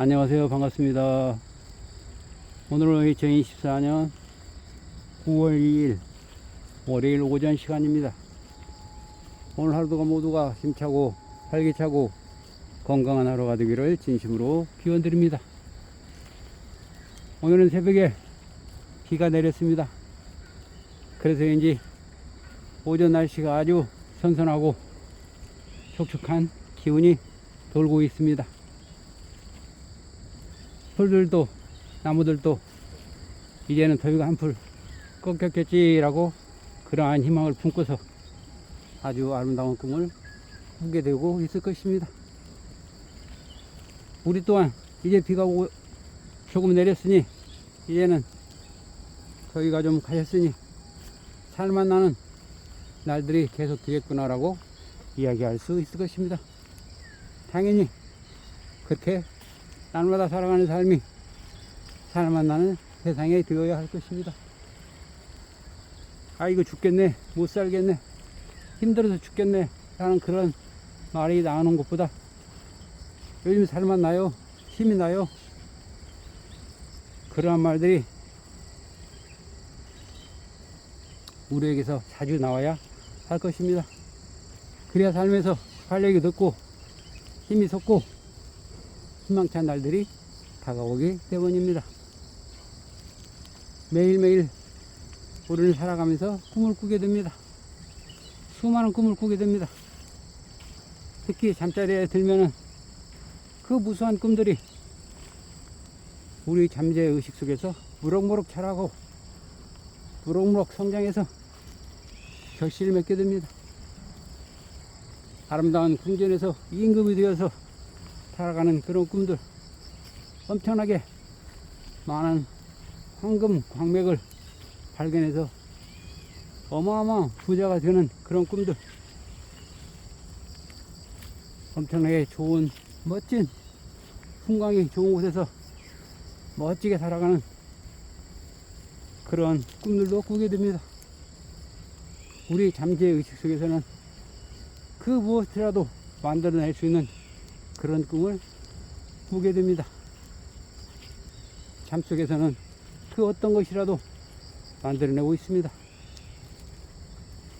안녕하세요. 반갑습니다. 오늘은 2024년 9월 2일 월요일 오전 시간입니다. 오늘 하루가 모두가 힘차고 활기차고 건강한 하루가 되기를 진심으로 기원드립니다. 오늘은 새벽에 비가 내렸습니다. 그래서인지 오전 날씨가 아주 선선하고 촉촉한 기운이 돌고 있습니다. 풀들도 나무들도 이제는 더위가 한풀 꺾였겠지라고 그러한 희망을 품고서 아주 아름다운 꿈을 꾸게 되고 있을 것입니다. 우리 또한 이제 비가 오, 조금 내렸으니 이제는 더위가 좀 가셨으니 살만 나는 날들이 계속 되겠구나라고 이야기할 수 있을 것입니다. 당연히 그렇게 날마다 살아가는 삶이 살만 나는 세상에 되어야 할 것입니다. 아이고 죽겠네. 못 살겠네. 힘들어서 죽겠네. 라는 그런 말이 나오는 것보다 요즘 살만 나요? 힘이 나요? 그러한 말들이 우리에게서 자주 나와야 할 것입니다. 그래야 삶에서 활력이 돋고 힘이 솟고 희망찬 날들이 다가오기 때문입니다. 매일매일 우리는 살아가면서 꿈을 꾸게 됩니다. 수많은 꿈을 꾸게 됩니다. 특히 잠자리에 들면은 그 무수한 꿈들이 우리 잠재 의식 속에서 무럭무럭 자라고 무럭무럭 성장해서 결실을 맺게 됩니다. 아름다운 궁전에서 임금이 되어서 살아가는 그런 꿈들 엄청나게 많은 황금 광맥을 발견해서 어마어마한 부자가 되는 그런 꿈들 엄청나게 좋은 멋진 풍광이 좋은 곳에서 멋지게 살아가는 그런 꿈들도 꾸게 됩니다. 우리 잠재 의식 속에서는 그 무엇이라도 만들어낼 수 있는 그런 꿈을 꾸게 됩니다. 잠 속에서는 그 어떤 것이라도 만들어내고 있습니다.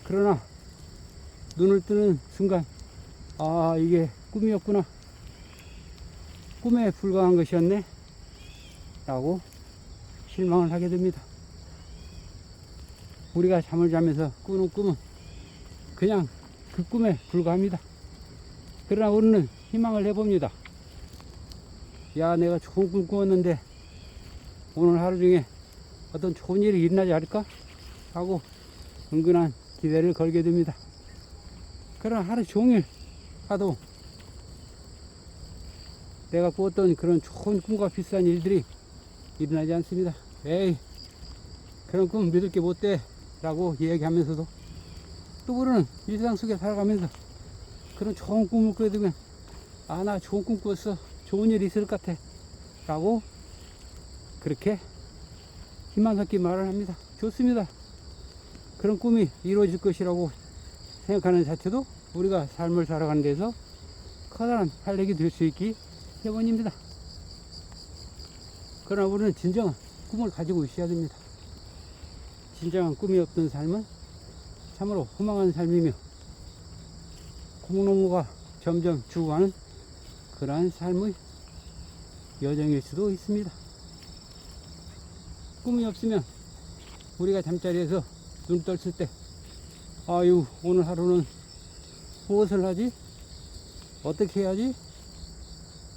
그러나 눈을 뜨는 순간, 아, 이게 꿈이었구나. 꿈에 불과한 것이었네. 라고 실망을 하게 됩니다. 우리가 잠을 자면서 꾸는 꿈은 그냥 그 꿈에 불과합니다. 그러나 우리는 희망을 해봅니다. 야, 내가 좋은 꿈 꾸었는데 오늘 하루 중에 어떤 좋은 일이 일어나지 않을까? 하고 은근한 기대를 걸게 됩니다. 그러나 하루 종일 하도 내가 꾸었던 그런 좋은 꿈과 비슷한 일들이 일어나지 않습니다. 에이, 그런 꿈 믿을 게 못 돼. 라고 이야기하면서도 또 우리는 일상 속에 살아가면서 그런 좋은 꿈을 꾸게 되면 아, 나 좋은 꿈 꿨어. 좋은 일이 있을 것 같아. 라고 그렇게 희망 섞인 말을 합니다. 좋습니다. 그런 꿈이 이루어질 것이라고 생각하는 자체도 우리가 삶을 살아가는 데서 커다란 활력이 될 수 있기 때문입니다. 그러나 우리는 진정한 꿈을 가지고 있어야 됩니다. 진정한 꿈이 없던 삶은 참으로 허망한 삶이며 공로무가 점점 죽어가는 그러한 삶의 여정일 수도 있습니다. 꿈이 없으면 우리가 잠자리에서 눈 떴을 때 아유 오늘 하루는 무엇을 하지? 어떻게 해야지?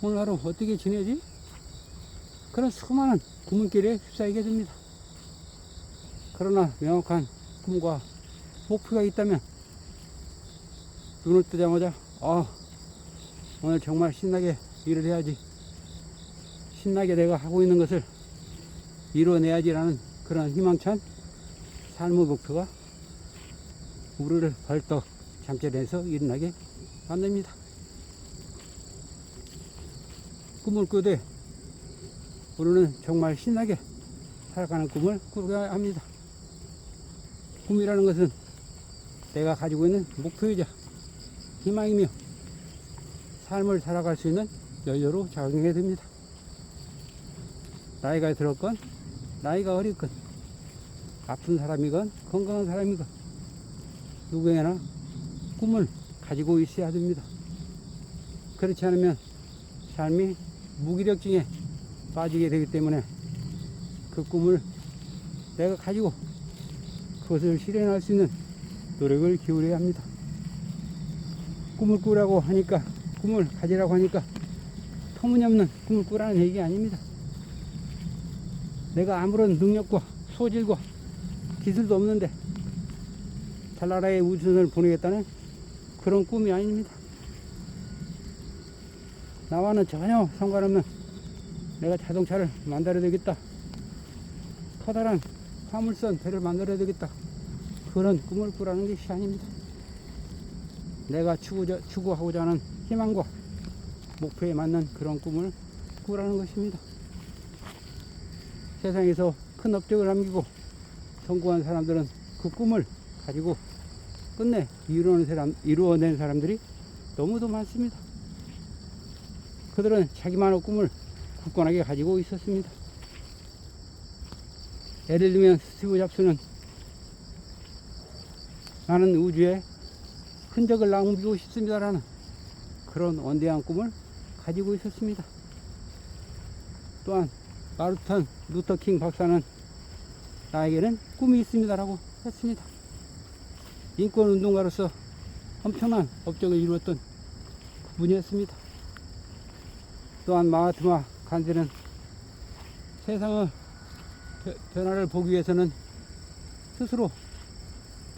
오늘 하루 어떻게 지내지? 그런 수많은 구문길에 휩싸이게 됩니다. 그러나 명확한 꿈과 목표가 있다면 눈을 뜨자마자 아 오늘 정말 신나게 일을 해야지 신나게 내가 하고 있는 것을 이루어내야지라는 그런 희망찬 삶의 목표가 우리를 벌떡 잠자리에서 일어나게 만듭니다. 꿈을 꾸되 우리는 정말 신나게 살아가는 꿈을 꾸어야 합니다. 꿈이라는 것은 내가 가지고 있는 목표이자 희망이며 삶을 살아갈 수 있는 연료로 작용해 됩니다. 나이가 들었건 나이가 어렸건 아픈 사람이건 건강한 사람이건 누구에나 꿈을 가지고 있어야 됩니다. 그렇지 않으면 삶이 무기력증에 빠지게 되기 때문에 그 꿈을 내가 가지고 그것을 실현할 수 있는 노력을 기울여야 합니다. 꿈을 꾸라고 하니까 꿈을 가지라고 하니까 터무니없는 꿈을 꾸라는 얘기 아닙니다. 내가 아무런 능력과 소질과 기술도 없는데 달나라에 우주선을 보내겠다는 그런 꿈이 아닙니다. 나와는 전혀 상관없는 내가 자동차를 만들어야 되겠다. 커다란 화물선 배를 만들어야 되겠다. 그런 꿈을 꾸라는 것이 아닙니다. 내가 추구, 추구 하고자 하는 희망과 목표에 맞는 그런 꿈을 꾸라는 것입니다. 세상에서 큰 업적을 남기고 성공한 사람들은 그 꿈을 가지고 끝내 이루어낸, 사람, 이루어낸 사람들이 너무도 많습니다. 그들은 자기만의 꿈을 굳건하게 가지고 있었습니다. 예를 들면 스티브 잡스는 나는 우주에 흔적을 남기고 싶습니다라는 그런 원대한 꿈을 가지고 있었습니다. 또한 마르틴 루터킹 박사는 나에게는 꿈이 있습니다라고 했습니다. 인권 운동가로서 엄청난 업적을 이루었던 그분이었습니다. 또한 마하트마 간디는 세상의 변- 변화를 보기 위해서는 스스로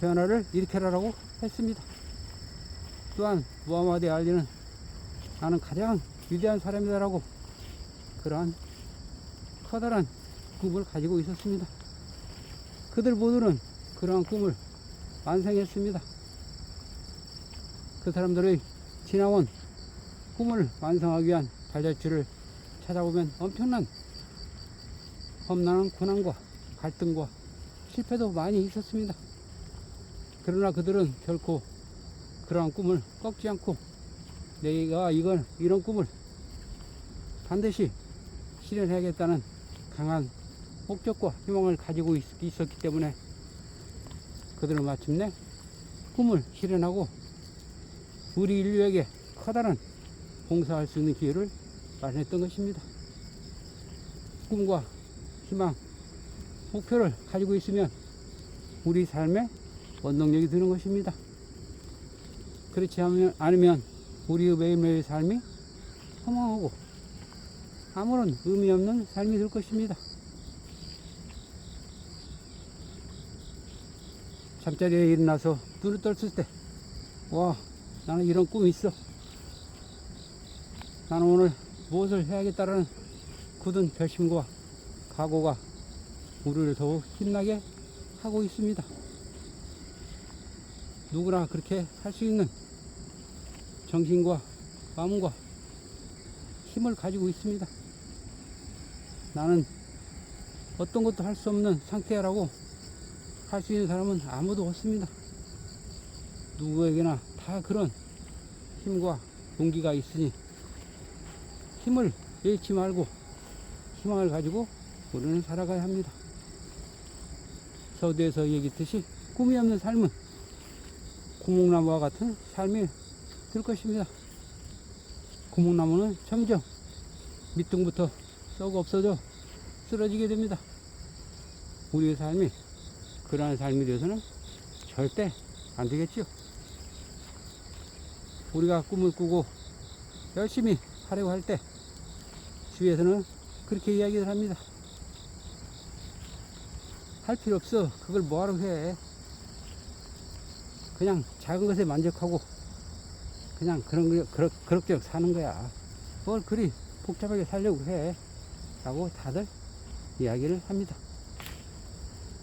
변화를 일으켜라라고 했습니다. 또한 무하마드 알리는 나는 가장 위대한 사람이다라고 그러한 커다란 꿈을 가지고 있었습니다. 그들 모두는 그러한 꿈을 완성했습니다. 그 사람들의 지나온 꿈을 완성하기 위한 발자취를 찾아보면 엄청난 험난한 고난과 갈등과 실패도 많이 있었습니다. 그러나 그들은 결코 그러한 꿈을 꺾지 않고 내가 이건 이런 꿈을 반드시 실현해야겠다는 강한 목적과 희망을 가지고 있, 있었기 때문에 그들은 마침내 꿈을 실현하고 우리 인류에게 커다란 봉사할 수 있는 기회를 마련했던 것입니다. 꿈과 희망, 목표를 가지고 있으면 우리 삶에 원동력이 드는 것입니다. 그렇지 않으면, 우리의 매일매일 삶이 허망하고 아무런 의미 없는 삶이 될 것입니다. 잠자리에 일어나서 눈을 떴을 때, 와, 나는 이런 꿈이 있어. 나는 오늘 무엇을 해야겠다라는 굳은 결심과 각오가 우리를 더욱 힘나게 하고 있습니다. 누구나 그렇게 할 수 있는 정신과 마음과 힘을 가지고 있습니다. 나는 어떤 것도 할 수 없는 상태라고 할 수 있는 사람은 아무도 없습니다. 누구에게나 다 그런 힘과 용기가 있으니 힘을 잃지 말고 희망을 가지고 우리는 살아가야 합니다. 서두에서 얘기했듯이 꿈이 없는 삶은 구목나무와 같은 삶이 될 것입니다. 구목나무는 점점 밑둥부터 썩어 없어져 쓰러지게 됩니다. 우리의 삶이 그러한 삶이 되어서는 절대 안 되겠지요. 우리가 꿈을 꾸고 열심히 하려고 할 때 주위에서는 그렇게 이야기를 합니다. 할 필요 없어. 그걸 뭐하러 해. 그냥 작은 것에 만족하고 그냥 그런 거 그럭, 그럭저럭 사는 거야. 뭘 그리 복잡하게 살려고 해. 라고 다들 이야기를 합니다.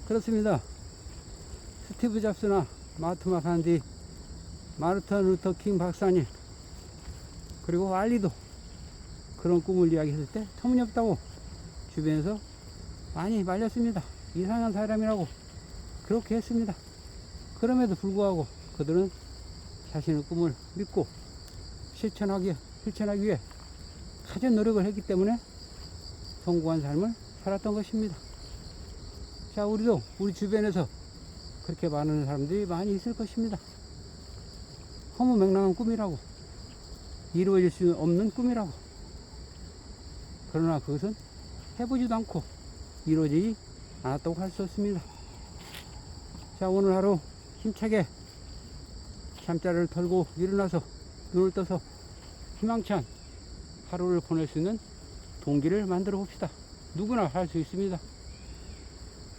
그렇습니다. 스티브 잡스나 마트마 간디, 마르틴 루터 킹 박사님, 그리고 알리도 그런 꿈을 이야기했을 때 터무니없다고 주변에서 많이 말렸습니다. 이상한 사람이라고 그렇게 했습니다. 그럼에도 불구하고 그들은 자신의 꿈을 믿고 실천하기, 실천하기 위해 가진 노력을 했기 때문에 성공한 삶을 살았던 것입니다. 자, 우리도 우리 주변에서 그렇게 많은 사람들이 많이 있을 것입니다. 허무맹랑한 꿈이라고. 이루어질 수 없는 꿈이라고. 그러나 그것은 해보지도 않고 이루어지지 않았다고 할 수 없습니다. 자, 오늘 하루 힘차게 잠자리를 털고 일어나서 눈을 떠서 희망찬 하루를 보낼 수 있는 동기를 만들어 봅시다. 누구나 할 수 있습니다.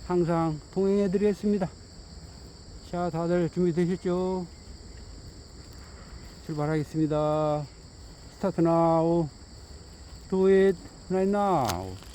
항상 동행해 드리겠습니다. 자, 다들 준비되셨죠? 출발하겠습니다. 스타트 now. Do it right now.